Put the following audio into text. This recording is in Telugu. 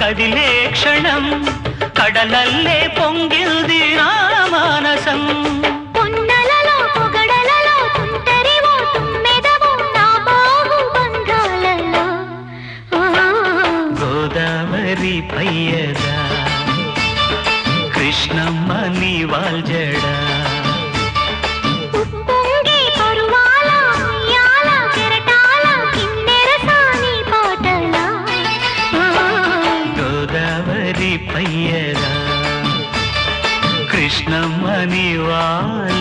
ಕದಿಲೇ ಕ್ಷಣಂ ಕಡಲಲ್ಲೇ ಪೊಂಗಿಲ್ದಿ ರಾಮಾನಸಂ గోదావరి పయ్యదా కృష్ణమ్మ నీ వాల్జడా పయ్యరా. కృష్ణమణివార